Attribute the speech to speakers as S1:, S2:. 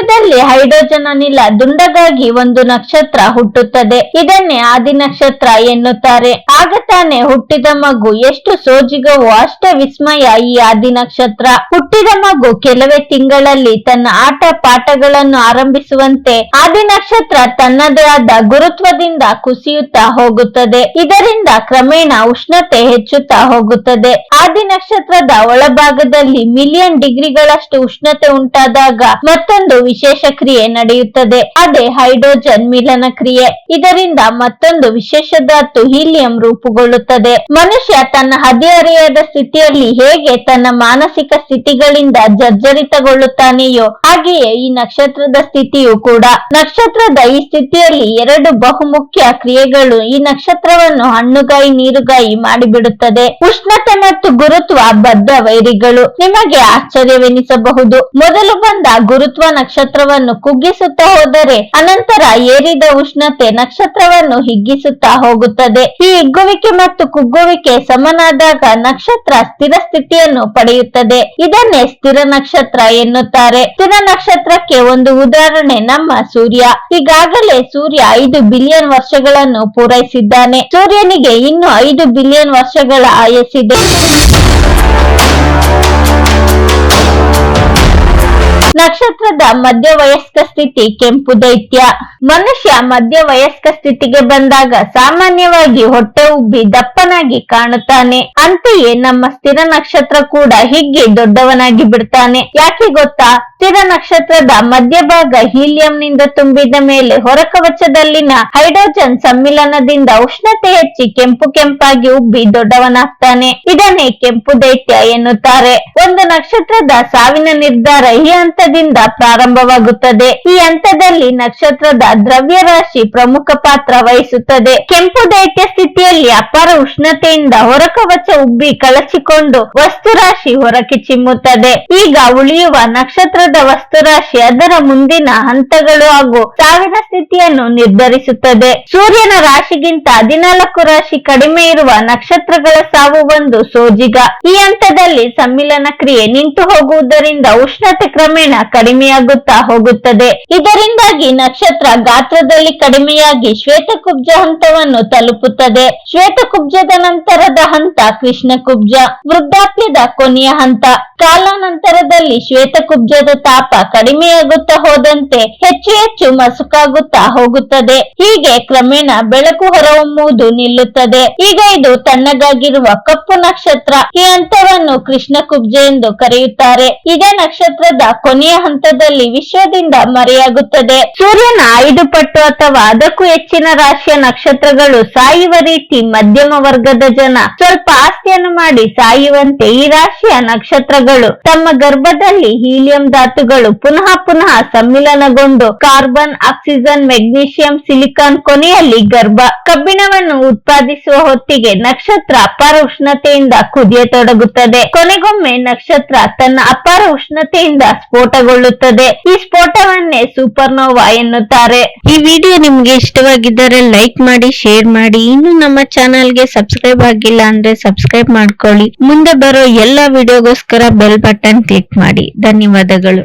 S1: ನಕ್ಷತ್ರದಲ್ಲಿ ಹೈಡ್ರೋಜನ್ ಅನಿಲ ದುಂಡಗಾಗಿ ಒಂದು ನಕ್ಷತ್ರ ಹುಟ್ಟುತ್ತದೆ. ಇದನ್ನೇ ಆದಿ ನಕ್ಷತ್ರ ಎನ್ನುತ್ತಾರೆ. ಆಗ ತಾನೇ ಹುಟ್ಟಿದ ಮಗು. ಎಷ್ಟು ಸೋಜಿಗವೋ ಅಷ್ಟ ವಿಸ್ಮಯ ಈ ಆದಿ ನಕ್ಷತ್ರ. ಮಗು ಕೆಲವೇ ತಿಂಗಳಲ್ಲಿ ತನ್ನ ಆಟ ಪಾಠಗಳನ್ನು ಆರಂಭಿಸುವಂತೆ ಆದಿ ನಕ್ಷತ್ರ ತನ್ನದೇ ಆದ ಗುರುತ್ವದಿಂದ ಕುಸಿಯುತ್ತಾ ಹೋಗುತ್ತದೆ. ಇದರಿಂದ ಕ್ರಮೇಣ ಉಷ್ಣತೆ ಹೆಚ್ಚುತ್ತಾ ಹೋಗುತ್ತದೆ. ಆದಿ ನಕ್ಷತ್ರದ ಒಳಭಾಗದಲ್ಲಿ ಮಿಲಿಯನ್ ಡಿಗ್ರಿಗಳಷ್ಟು ಉಷ್ಣತೆ ಉಂಟಾದಾಗ ಮತ್ತೊಂದು ವಿಶೇಷ ಕ್ರಿಯೆ ನಡೆಯುತ್ತದೆ. ಅದೇ ಹೈಡ್ರೋಜನ್ ಮಿಲನ ಕ್ರಿಯೆ. ಇದರಿಂದ ಮತ್ತೊಂದು ವಿಶೇಷ ಧಾತು ಹೀಲಿಯಂ ರೂಪುಗೊಳ್ಳುತ್ತದೆ. ಮನುಷ್ಯ ತನ್ನ ಹದಿಹರೆಯದ ಸ್ಥಿತಿಯಲ್ಲಿ ಹೇಗೆ ತನ್ನ ಮಾನಸಿಕ ಸ್ಥಿತಿಗಳಿಂದ ಜರ್ಜರಿತಗೊಳ್ಳುತ್ತಾನೆಯೋ, ಹಾಗೆಯೇ ಈ ನಕ್ಷತ್ರದ ಸ್ಥಿತಿಯು ಕೂಡ. ನಕ್ಷತ್ರದ ಈ ಸ್ಥಿತಿಯಲ್ಲಿ ಎರಡು ಬಹುಮುಖ್ಯ ಕ್ರಿಯೆಗಳು ಈ ನಕ್ಷತ್ರವನ್ನು ಹಣ್ಣುಗಾಯಿ, ನೀರುಗಾಯಿ ಮಾಡಿಬಿಡುತ್ತದೆ. ಉಷ್ಣತೆ ಮತ್ತು ಗುರುತ್ವ ಬದ್ಧ ವೈರಿಗಳು. ನಿಮಗೆ ಆಶ್ಚರ್ಯವೆನಿಸಬಹುದು. ಮೊದಲು ಬಂದ ಗುರುತ್ವ ನಕ್ಷತ್ರವನ್ನು ಕುಗ್ಗಿಸುತ್ತಾ ಹೋದರೆ, ಅನಂತರ ಏರಿದ ಉಷ್ಣತೆ ನಕ್ಷತ್ರವನ್ನು ಹಿಗ್ಗಿಸುತ್ತಾ ಹೋಗುತ್ತದೆ. ಈ ಹಿಗ್ಗುವಿಕೆ ಮತ್ತು ಕುಗ್ಗುವಿಕೆ ಸಮನಾದಾಗ ನಕ್ಷತ್ರ ಸ್ಥಿರ ಸ್ಥಿತಿಯನ್ನು ಪಡೆಯುತ್ತದೆ. ಇದನ್ನೇ ಸ್ಥಿರ ನಕ್ಷತ್ರ ಎನ್ನುತ್ತಾರೆ. ಸ್ಥಿರ ನಕ್ಷತ್ರಕ್ಕೆ ಒಂದು ಉದಾಹರಣೆ, ನಮ್ಮ ಸೂರ್ಯ. ಈಗಾಗಲೇ ಸೂರ್ಯ ಐದು ಬಿಲಿಯನ್ ವರ್ಷಗಳನ್ನು ಪೂರೈಸಿದ್ದಾನೆ. ಸೂರ್ಯನಿಗೆ ಇನ್ನು ಐದು ಬಿಲಿಯನ್ ವರ್ಷಗಳ ಆಯಸ್ಸಿದೆ. ನಕ್ಷತ್ರದ ಮಧ್ಯವಯಸ್ಕ ಸ್ಥಿತಿ ಕೆಂಪು ದೈತ್ಯ. ಮನುಷ್ಯ ಮಧ್ಯವಯಸ್ಕ ಸ್ಥಿತಿಗೆ ಬಂದಾಗ ಸಾಮಾನ್ಯವಾಗಿ ಹೊಟ್ಟೆ ಉಬ್ಬಿ ದಪ್ಪನಾಗಿ ಕಾಣುತ್ತಾನೆ. ಅಂತೆಯೇ ನಮ್ಮ ಸ್ಥಿರ ನಕ್ಷತ್ರ ಕೂಡ ಹಿಗ್ಗಿ ದೊಡ್ಡವನಾಗಿ ಬಿಡ್ತಾನೆ. ಯಾಕೆ ಗೊತ್ತಾ? ಸ್ಥಿರ ನಕ್ಷತ್ರದ ಮಧ್ಯಭಾಗ ಹೀಲಿಯಂನಿಂದ ತುಂಬಿದ ಮೇಲೆ ಹೊರಕವಚದಲ್ಲಿನ ಹೈಡ್ರೋಜನ್ ಸಮ್ಮಿಲನದಿಂದ ಉಷ್ಣತೆ ಹೆಚ್ಚಿ ಕೆಂಪು ಕೆಂಪಾಗಿ ಉಬ್ಬಿ ದೊಡ್ಡವನಾಗ್ತಾನೆ. ಇದನ್ನೇ ಕೆಂಪು ದೈತ್ಯ ಎನ್ನುತ್ತಾರೆ. ಒಂದು ನಕ್ಷತ್ರದ ಸಾವಿನ ನಿರ್ಧಾರ ಈ ಹಂತದಿಂದ ಪ್ರಾರಂಭವಾಗುತ್ತದೆ. ಈ ಹಂತದಲ್ಲಿ ನಕ್ಷತ್ರದ ದ್ರವ್ಯರಾಶಿ ಪ್ರಮುಖ ಪಾತ್ರ ವಹಿಸುತ್ತದೆ. ಕೆಂಪು ದೈತ್ಯ ಸ್ಥಿತಿಯಲ್ಲಿ ಅಪಾರ ಉಷ್ಣತೆಯಿಂದ ಹೊರಕವಚ ಉಬ್ಬಿ ಕಳಚಿಕೊಂಡು ವಸ್ತುರಾಶಿ ಹೊರಕ್ಕೆ ಚಿಮ್ಮುತ್ತದೆ. ಈಗ ಉಳಿಯುವ ನಕ್ಷತ್ರದ ವಸ್ತುರಾಶಿ ಅದರ ಮುಂದಿನ ಹಂತಗಳು ಹಾಗೂ ಸಾವಿನ ಸ್ಥಿತಿಯನ್ನು ನಿರ್ಧರಿಸುತ್ತದೆ. ಸೂರ್ಯನ ರಾಶಿಗಿಂತ ಹದಿನಾಲ್ಕು ರಾಶಿ ಕಡಿಮೆ ಇರುವ ನಕ್ಷತ್ರಗಳ ಸಾವು ಒಂದು ಸೋಜಿಗ. ಈ ಹಂತದಲ್ಲಿ ಸಮ್ಮಿಲನ ಕ್ರಿಯೆ ನಿಂತು ಹೋಗುವುದರಿಂದ ಉಷ್ಣತೆ ಕ್ರಮೇಣ ಕಡಿಮೆಯಾಗುತ್ತಾ ಹೋಗುತ್ತದೆ. ಇದರಿಂದಾಗಿ ನಕ್ಷತ್ರ ಗಾತ್ರದಲ್ಲಿ ಕಡಿಮೆಯಾಗಿ ಶ್ವೇತಕುಬ್ಜ ಹಂತವನ್ನು ತಲುಪುತ್ತದೆ. ಶ್ವೇತಕುಬ್ಜದ ನಂತರದ ಹಂತ ಕೃಷ್ಣಕುಬ್ಜ, ವೃದ್ಧಾಪ್ಯದ ಕೊನೆಯ ಹಂತ. ಕಾಲಾನಂತರದಲ್ಲಿ ಶ್ವೇತಕುಬ್ಜದ ತಾಪ ಕಡಿಮೆಯಾಗುತ್ತಾ ಹೋದಂತೆ ಹೆಚ್ಚು ಹೆಚ್ಚು ಮಸುಕಾಗುತ್ತಾ ಹೋಗುತ್ತದೆ. ಹೀಗೆ ಕ್ರಮೇಣ ಬೆಳಕು ಹೊರಹೊಮ್ಮುವುದು ನಿಲ್ಲುತ್ತದೆ. ಈಗ ಇದು ತಣ್ಣಗಾಗಿರುವ ಕಪ್ಪು ನಕ್ಷತ್ರ. ಈ ಹಂತವನ್ನು ಕೃಷ್ಣ ಕುಬ್ಜ ಎಂದು ಕರೆಯುತ್ತಾರೆ. ಇದೇ ನಕ್ಷತ್ರದ ಕೊನೆಯ ಹಂತದಲ್ಲಿ ವಿಶ್ವದಿಂದ ಮರೆಯಾಗುತ್ತದೆ. ಸೂರ್ಯನ ಐದು ಪಟ್ಟು ಅಥವಾ ಅದಕ್ಕೂ ಹೆಚ್ಚಿನ ರಾಶಿಯ ನಕ್ಷತ್ರಗಳು ಸಾಯುವ ರೀತಿ ಮಧ್ಯಮ ವರ್ಗದ ಜನ. ಸ್ವಲ್ಪ ಆಸ್ತಿಯನ್ನು ಮಾಡಿ ಸಾಯುವಂತೆ ಈ ರಾಶಿಯ ನಕ್ಷತ್ರಗಳು. ತಮ್ಮ ಗರ್ಭದಲ್ಲಿ ಹೀಲಿಯಂ ಧಾತುಗಳು ಪುನಃ ಪುನಃ ಸಮ್ಮಿಲನಗೊಂಡು ಕಾರ್ಬನ್, ಆಕ್ಸಿಜನ್, ಮೆಗ್ನೀಷಿಯಂ, ಸಿಲಿಕಾನ್ ಕೊನೆಯಲ್ಲಿ ಗರ್ಭ. ಕಬ್ಬಿಣವನ್ನು ಉತ್ಪಾದಿಸುವ ಹೊತ್ತಿಗೆ ನಕ್ಷತ್ರ ಅಪಾರ ಉಷ್ಣತೆಯಿಂದ ಕುದಿಯತೊಡಗುತ್ತದೆ. ಕೊನೆಗೊಮ್ಮೆ ನಕ್ಷತ್ರ ತನ್ನ ಅಪಾರ ಉಷ್ಣತೆಯಿಂದ ಸ್ಫೋಟಗೊಳ್ಳುತ್ತದೆ. ಈ ಸ್ಫೋಟವನ್ನೇ ಸೂಪರ್ನೋವಾ ಎನ್ನುತ್ತಾರೆ.
S2: ಈ ವಿಡಿಯೋ ನಿಮ್ಗೆ ಇಷ್ಟವಾಗಿದ್ದರೆ ಲೈಕ್ ಮಾಡಿ, ಶೇರ್ ಮಾಡಿ. ಇನ್ನು ನಮ್ಮ ಚಾನಲ್ಗೆ ಸಬ್ಸ್ಕ್ರೈಬ್ ಆಗಿಲ್ಲ ಅಂದ್ರೆ ಸಬ್ಸ್ಕ್ರೈಬ್ ಮಾಡ್ಕೊಳ್ಳಿ. ಮುಂದೆ ಬರೋ ಎಲ್ಲ ವಿಡಿಯೋಗೋಸ್ಕರ ಬೆಲ್ ಬಟನ್ ಕ್ಲಿಕ್ ಮಾಡಿ. ಧನ್ಯವಾದಗಳು.